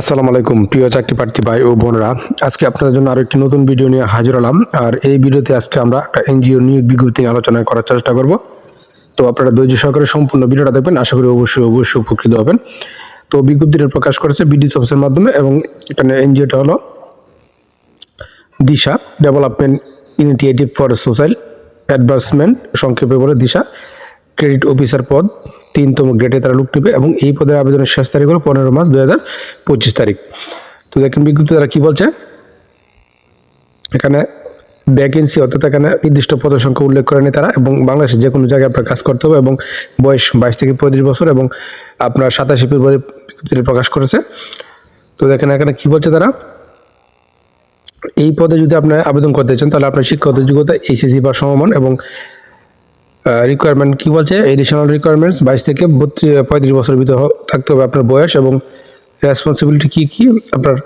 আসসালামু আলাইকুম, প্রিয় চাকরি প্রার্থী ভাই ও বোনরা। আজকে আপনাদের জন্য আরও একটি নতুন ভিডিও নিয়ে হাজির হলাম। আর এই ভিডিওতে আজকে আমরা একটা এনজিও নিয়োগ বিজ্ঞপ্তি আলোচনা করার চেষ্টা করব। তো আপনারা ধৈর্য সহকারে সম্পূর্ণ ভিডিওটা দেখবেন, আশা করি অবশ্যই অবশ্যই উপকৃত হবেন। তো বিজ্ঞপ্তিটা প্রকাশ করেছে বিডিস অফিসের মাধ্যমে এবং এখানে এনজিওটা হলো Disha development initiative for social advancement সংক্ষেপে বলে দিশা ক্রেডিট অফিসার পদ। তিনতম গ্রেডে তারা লোক নেবে এবং এই পদের আবেদনের শেষ তারিখ হলো পনেরো মার্চ দুই হাজার পঁচিশ তারিখ। তো দেখেন বিজ্ঞপ্তি তারা কি বলছে? এখানে ভ্যাকেন্সি অর্থাৎ এখানে নির্দিষ্ট পদের সংখ্যা উল্লেখ করেনি তারা এবং বাংলাদেশের যে কোনো জায়গায় আপনার কাজ করতে হবে এবং বয়স বাইশ থেকে পঁয়ত্রিশ বছর এবং আপনার সাতাশি ফেব্রুয়ারি বিজ্ঞপ্তিটি প্রকাশ করেছে। তো দেখেন এখানে কি বলছে তারা? এই পদে যদি আপনি আবেদন করতে চান তাহলে আপনার শিক্ষাগত যোগ্যতা এইচএসসি বা সমমান এবং রিকোয়ারমেন্ট কি বলছে? এডিশনাল রিকোয়ারমেন্টস বাইশ থেকে বত্রিশ পঁয়ত্রিশ বছরের ভিতরে থাকতে হবে আপনার বয়স এবং রেসপন্সিবিলিটি কী কী? আপনার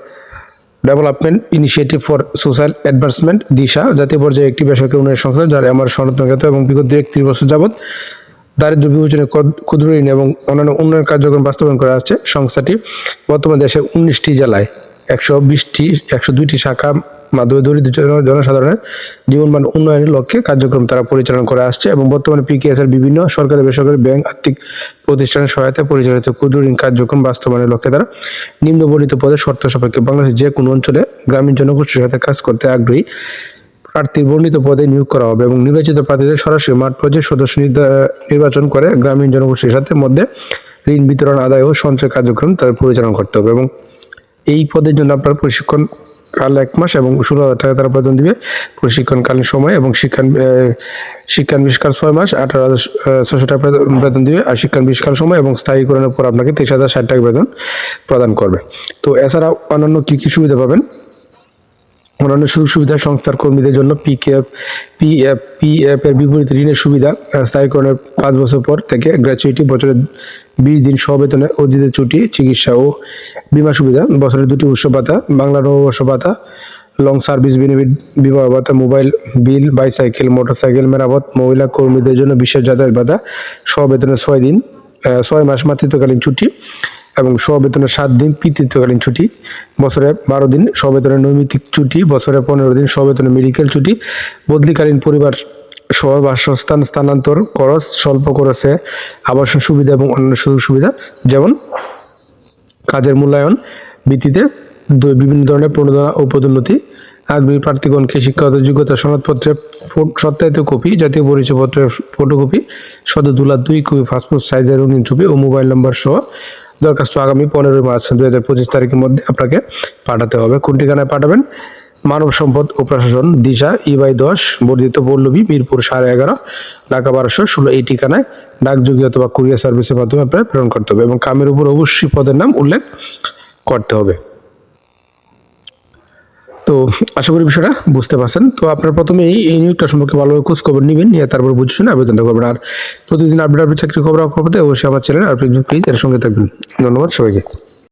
development initiative for social advancement Disha, জাতীয় পর্যায়ে একটি বেসরকারি উন্নয়ন সংস্থা যার আমার সনাতনগত এবং বিগত দু একত্রিশ বছর যাবত দারিদ্র বিমোচনে ক্ষুদ্র ঋণ এবং অন্যান্য উন্নয়ন কার্যক্রম বাস্তবায়ন করা হচ্ছে সংস্থাটি। বর্তমানে দেশের উনিশটি জেলায় একশো বিশটি, একশো দুইটি শাখা মাধ্যমে দরিদ্র জন- জনসাধারণের জীবনমান উন্নয়নের লক্ষ্যে কার্যক্রম তারা পরিচালনা করে আসছে এবং বর্তমানে পিকেএস এর বিভিন্ন সরকারি বেসরকারি ব্যাংক আর্থিক প্রতিষ্ঠানের সহায়তায় পরিচালিত ক্ষুদ্র ঋণ কার্যক্রম বাস্তবায়নের লক্ষ্যে তারা নিম্নবর্ণিত পদের শর্ত সাপেক্ষে বাংলাদেশের যে কোনো অঞ্চলে গ্রামীণ জনগোষ্ঠীর সাথে কাজ করতে আগ্রহী প্রার্থীর বর্ণিত পদে নিয়োগ করা হবে এবং নির্বাচিত প্রার্থীদের সরাসরি মাঠ পর্যায়ে সদস্য নির্বাচন করে গ্রামীণ জনগোষ্ঠীর সাথে মধ্যে ঋণ বিতরণ, আদায় ও সঞ্চয় কার্যক্রম তাদের পরিচালনা করতে হবে এবং এই পদের জন্য আপনার প্রশিক্ষণ কাল এক মাস এবং ষোলো হাজার টাকা তারা বেতন দিবে প্রশিক্ষণকালীন সময় এবং শিক্ষান শিক্ষানবিষ্কার ছয় মাস, আঠারো হাজার ছশো টাকা বেতন- দিবে। আর শিক্ষানবিষ্কার সময় এবং স্থায়ীকরণের পর আপনাকে তেইশ হাজার ষাট টাকা বেতন প্রদান করবে। তো এছাড়া অন্যান্য কী কী সুবিধা পাবেন? অন্যান্য সুযোগ সুবিধা সংস্থার কর্মীদের জন্য পিকেএফ, পিএফ পিএফ এর বিপরীতে ঋণের সুবিধা স্থায়ীকরণের পাঁচ বছর পর থেকে গ্র্যাচুইটি বছরে বিশ দিন সবেতনে অর্জিত ছুটি, চিকিৎসা ও বিমা সুবিধা, বছরের দুটি উৎসব ভাতা, বাংলা নববর্ষ ভাতা লং সার্ভিস বেনিফিট বিবাহ ভাতা মোবাইল বিল বাইসাইকেল মোটরসাইকেল মেরামত, মহিলা কর্মীদের জন্য বিশেষ যাতায়াত ভাতা, সবেতনে ছয় দিন ছয় মাস মাতৃত্বকালীন ছুটি এবং সবেতনের সাত দিন পিতৃত্বকালীন ছুটি। বছরে বারো দিন সবেতনের নৈমিত্তিক ছুটি, বছরে পনেরো দিন সবেতনের মেডিকেল ছুটি। বদলিকালীন পরিবার সহ বাসস্থান স্থানান্তর খরচ স্বল্প খরচে আবাসন সুবিধা এবং অন্যান্য সুযোগ সুবিধা, যেমন কাজের মূল্যায়ন ভিত্তিতে বিভিন্ন ধরনের প্রণোদনা ও পদোন্নতি। আগ্রহী প্রার্থীগণকে শিক্ষাগত যোগ্যতা সনদপত্রের সত্যায়িত কপি, জাতীয় পরিচয়পত্রের ফটোকপি সদ্য তোলা দুই কপি, পাসপোর্ট সাইজের রঙিন ছবি ও মোবাইল নম্বর সহ দরখাস্ত আগামী পনেরোই মার্চ দু হাজার পঁচিশ তারিখের মধ্যে আপনাকে পাঠাতে হবে। কোন ঠিকানায় পাঠাবেন? মানব সম্পদ ও প্রশাসন দিশা ইবাই দশ, বর্ধিত পল্লবী, মিরপুর সাড়ে এগারো, ঢাকা বারোশো, ষোলো এই ঠিকানায় ডাকযোগী অথবা কুরিয়ার সার্ভিসের মাধ্যমে আপনার প্রেরণ করতে হবে এবং কামের উপর অবশ্যই পদের নাম উল্লেখ করতে হবে। তো আশা করি বিষয়টা বুঝতে পারছেন। তো আপনার প্রথমে এই নিয়োগটা সম্পর্কে ভালোভাবে খোঁজ খবর নেবেন, নিয়ে তারপর বুঝে শুনে আবেদনটা করবেন। আর প্রতিদিন আপডেট আপডেট চাকরি খবর খবর অবশ্যই আমার চ্যানেল আপনি প্লিজ এর সঙ্গে থাকবেন। ধন্যবাদ সবাইকে।